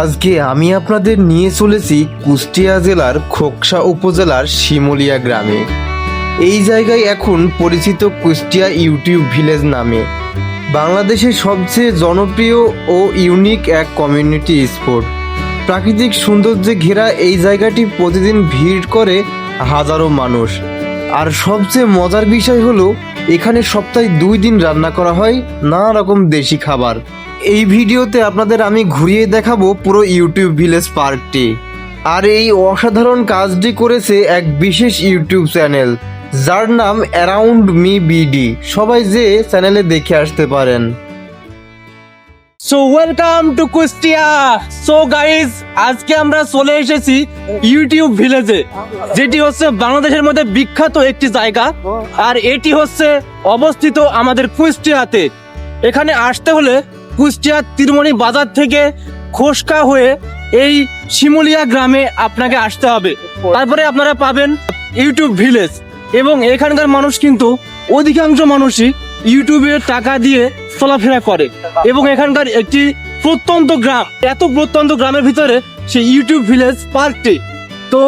আজকে আমি আপনাদের নিয়ে চলেছি কুষ্টিয়া জেলার খোকসা উপজেলার শিমুলিয়া গ্রামে। এই জায়গায় এখন পরিচিত কুষ্টিয়া ইউটিউব ভিলেজ নামে। বাংলাদেশের সবচেয়ে জনপ্রিয় ও ইউনিক এক কমিউনিটি স্পোর্ট। প্রাকৃতিক সৌন্দর্যে ঘেরা এই জায়গাটি প্রতিদিন ভিড় করে হাজারো মানুষ। আর সবচেয়ে মজার বিষয় হলো এখানে সপ্তাহে দুই দিন রান্না করা হয় নানা রকম দেশি খাবার। এই ভিডিওতে আপনাদের আমি ঘুরিয়ে দেখাবো পুরো ইউটিউব ভিলেজ পার্কটি। আর এই অসাধারণ কাজটি করেছে এক বিশেষ ইউটিউব চ্যানেল, যার নাম অ্যারাউন্ড মি বিডি। সবাই যে চ্যানেলে দেখে আসতে পারেন। So welcome to Kushtia so guys আজকে আমরা চলে এসেছি ইউটিউব ভিলেজে যেটি হচ্ছে বাংলাদেশের মধ্যে বিখ্যাত একটি জায়গা। আর এটি হচ্ছে অবস্থিত আমাদের কুষ্টিয়াতে। এখানে আসতে হলে কুষ্টিয়ার তিরমণি বাজার থেকে খোসকা হয়ে এই শিমুলিয়া গ্রামে আপনাকে আসতে হবে। তারপরে আপনারা পাবেন ইউটিউব ভিলেজ এবং এখানকার মানুষ কিন্তু অধিকাংশ মানুষই ইউটিউবে টাকা দিয়ে চলাফেরা করে। এবং এখানকার একটি প্রত্যন্ত গ্রাম, এত প্রত্যন্ত গ্রামের ভিতরে সেই ইউটিউব ভিলেজ পার্কটি। তো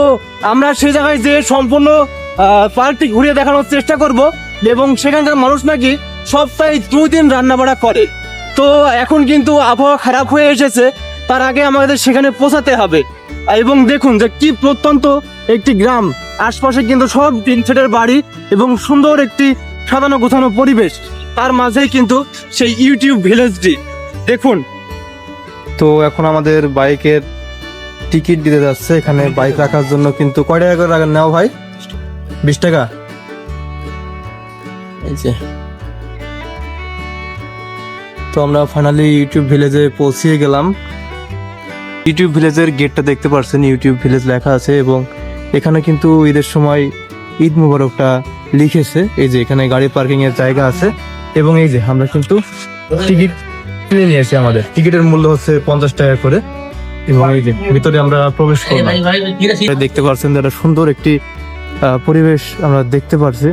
আমরা সে জায়গায় যে সম্পূর্ণ পার্কটি ঘুরিয়ে দেখানোর চেষ্টা করব এবং সেখানকার মানুষ নাকি সপ্তাহে দুই দিন রান্না বাড়া করে। তো এখন কিন্তু আবহাওয়া খারাপ হয়ে এসেছে, তার আগে আমাদের সেখানে পৌঁছাতে হবে। এবং দেখুন যে কি প্রত্যন্ত একটি গ্রাম, আশপাশে কিন্তু সব তিন সেটের বাড়ি এবং সুন্দর একটি সাজানো গোছানো পরিবেশ। তার মাঝেই কিন্তু সেই ইউটিউব ভিলেজটি। দেখুন। তো এখন আমাদের বাইকের টিকিট দিতে যাচ্ছে। এখানে বাইক রাখার জন্য কিন্তু কয় টাকা করে রাখেন নাও ভাই? বিশ টাকা। এই যে। তো আমরা ফাইনালি ইউটিউব ভিলেজে পৌঁছিয়ে গেলাম। ইউটিউব ভিলেজের গেটটা দেখতে পাচ্ছেন ইউটিউব ভিলেজ লেখা আছে এবং এখানে কিন্তু ঈদের সময় ঈদ মুবারকটা লিখেছে। এই যে এখানে গাড়ি পার্কিং এর জায়গা আছে। এবং এই যে আমরা কিন্তু টিকিট কিনে নিয়েছি আমাদের। টিকিটের মূল্য হচ্ছে পঞ্চাশ টাকা করে। এবং এই যে ভিতরে আমরা প্রবেশ করলাম। দেখতে পাচ্ছেন যে একটা সুন্দর একটি পরিবেশ আমরা দেখতে পাচ্ছি।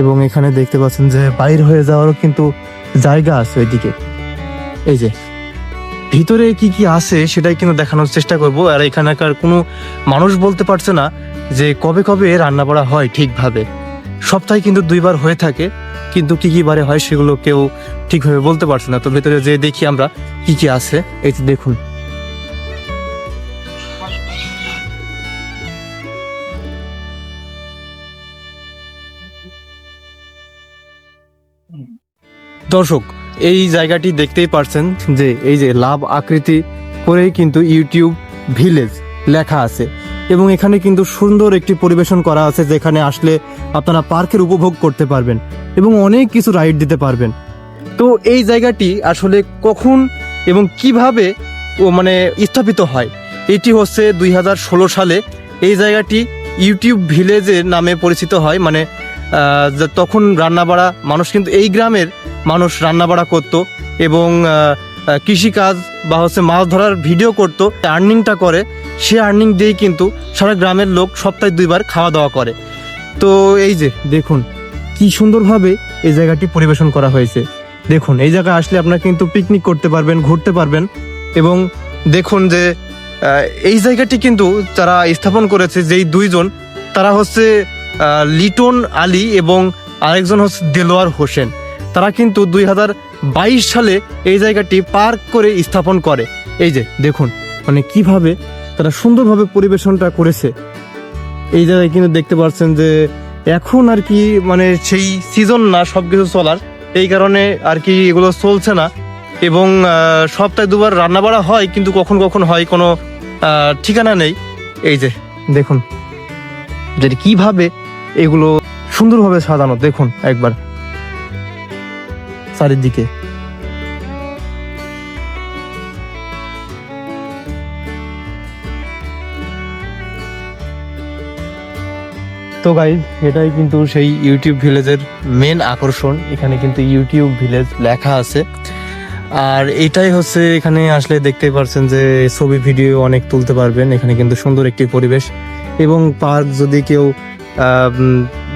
এবং এখানে দেখতে পাচ্ছেন যে বাইর হয়ে যাওয়ারও কিন্তু জায়গা আছে ওইদিকে। এই যে ভিতরে কি কি আছে সেটাই কিন্তু দেখানোর চেষ্টা করব। আর এখানকার কোনো মানুষ বলতে পারছে না যে কবে কবে রান্না করা হয় ঠিকভাবে। সপ্তাহে কিন্তু দুইবার হয়ে থাকে, কিন্তু কি কি বারে হয় সেগুলো কেউ ঠিকভাবে বলতে পারছে না। তো ভেতরে যে দেখি আমরা কি কি আছে, এই যে দেখুন। দর্শক, এই জায়গাটি দেখতেই পারছেন যে এই যে লাভ আকৃতি করেই কিন্তু ইউটিউব ভিলেজ লেখা আছে। এবং এখানে কিন্তু সুন্দর একটি পরিবেশন করা আছে যেখানে আসলে আপনারা পার্কের উপভোগ করতে পারবেন এবং অনেক কিছু রাইড দিতে পারবেন। তো এই জায়গাটি আসলে কখন এবং কীভাবে ও মানে স্থাপিত হয়, এটি হচ্ছে দুই হাজার ষোলো সালে। এই জায়গাটি ইউটিউব ভিলেজের নামে পরিচিত হয় মানে তখন রান্নাবাড়া, মানুষ কিন্তু এই গ্রামের মানুষ রান্নাবাড়া করত এবং কৃষিকাজ বা হচ্ছে মাছ ধরার ভিডিও করতো আর্নিংটা করে, সে আর্নিং দিয়েই কিন্তু সারা গ্রামের লোক সপ্তাহে দুইবার খাওয়া দাওয়া করে। তো এই যে, দেখুন, কি সুন্দরভাবে এই জায়গাটি পরিবেশন করা হয়েছে। দেখুন, এই জায়গায় আসলে আপনারা কিন্তু পিকনিক করতে পারবেন, ঘুরতে পারবেন এবং দেখুন যে এই জায়গাটি কিন্তু যারা স্থাপন করেছে যেই দুইজন, তারা হচ্ছে লিটন আলী এবং আরেকজন হচ্ছে দেলোয়ার হোসেন। তারা কিন্তু দুই হাজার বাইশ সালে এই জায়গাটি পার্ক করে স্থাপন করে। এই যে, দেখুন মানে কীভাবে তারা সুন্দরভাবে পরিবেশনটা করেছে। এই জায়গায় কিন্তু দেখতে পাচ্ছেন যে এখন আর কি মানে সেই সিজন না সব কিছু চলার। এই কারণে আর কি এগুলো চলছে না। এবং সপ্তাহে দুবার রান্না বাড়া হয়, কিন্তু কখন কখন হয় কোনো ঠিকানা নেই। এই যে, দেখুন, যে কীভাবে এগুলো সুন্দরভাবে সাজানো, দেখুন, একবার। চারিদিকে তো গাই এটাই কিন্তু সেই ইউটিউব ভিলেজের মেন আকর্ষণ। এখানে কিন্তু ইউটিউব ভিলেজ লেখা আছে। আর এটাই হচ্ছে এখানে আসলে দেখতে পারছেন যে ছবি ভিডিও অনেক তুলতে পারবেন। এখানে কিন্তু সুন্দর একটি পরিবেশ। এবং পার্ক যদি কেউ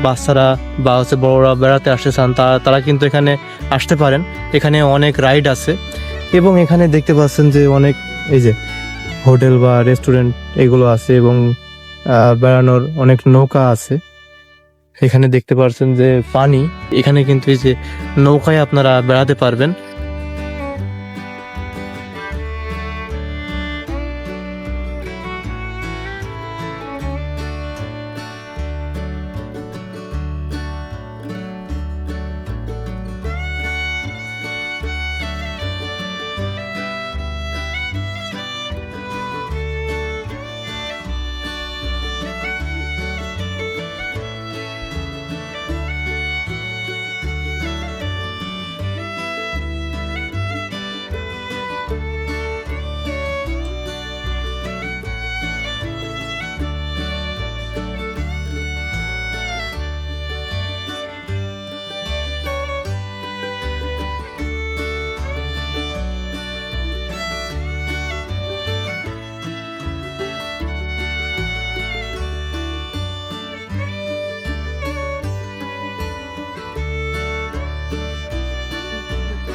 বাচ্চারা বা হচ্ছে বড়রা বেড়াতে আসতে চান তারা তারা কিন্তু এখানে আসতে পারেন। এখানে অনেক রাইড আছে এবং এখানে দেখতে পাচ্ছেন যে অনেক এই যে হোটেল বা রেস্টুরেন্ট এগুলো আছে এবং বেড়ানোর অনেক নৌকা আছে। এখানে দেখতে পাচ্ছেন যে পানি, এখানে কিন্তু এই যে নৌকায় আপনারা বেড়াতে পারবেন।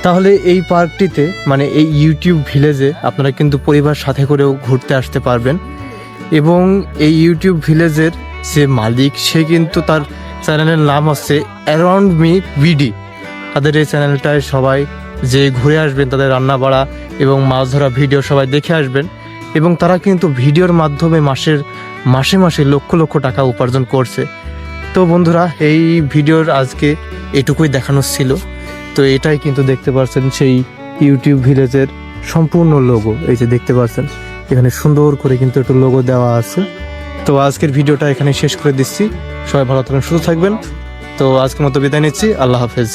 তাহলে এই পার্কটিতে মানে এই ইউটিউব ভিলেজে আপনারা কিন্তু পরিবার সাথে করেও ঘুরতে আসতে পারবেন। এবং এই ইউটিউব ভিলেজের যে মালিক, সে কিন্তু তার চ্যানেলের নাম হচ্ছে অ্যারাউন্ড মি বিডি তাদের এই চ্যানেলটায় সবাই যে ঘুরে আসবেন, তাদের রান্না বাড়া এবং মাছ ধরা ভিডিও সবাই দেখে আসবেন। এবং তারা কিন্তু ভিডিওর মাধ্যমে মাসের, মাসে মাসে লক্ষ লক্ষ টাকা উপার্জন করছে। তো বন্ধুরা, এই ভিডিওর আজকে এটুকুই দেখানো ছিল। তো এটাই কিন্তু দেখতে পাচ্ছেন সেই ইউটিউব ভিলেজের সম্পূর্ণ লোগো এই যে দেখতে পাচ্ছেন এখানে সুন্দর করে কিন্তু একটু লোগো দেওয়া আছে। তো আজকের ভিডিওটা এখানে শেষ করে দিচ্ছি। সবাই ভালো থাকবেন, সুস্থ থাকবেন। তো আজকের মতো বিদায় নিচ্ছি। আল্লাহ হাফেজ।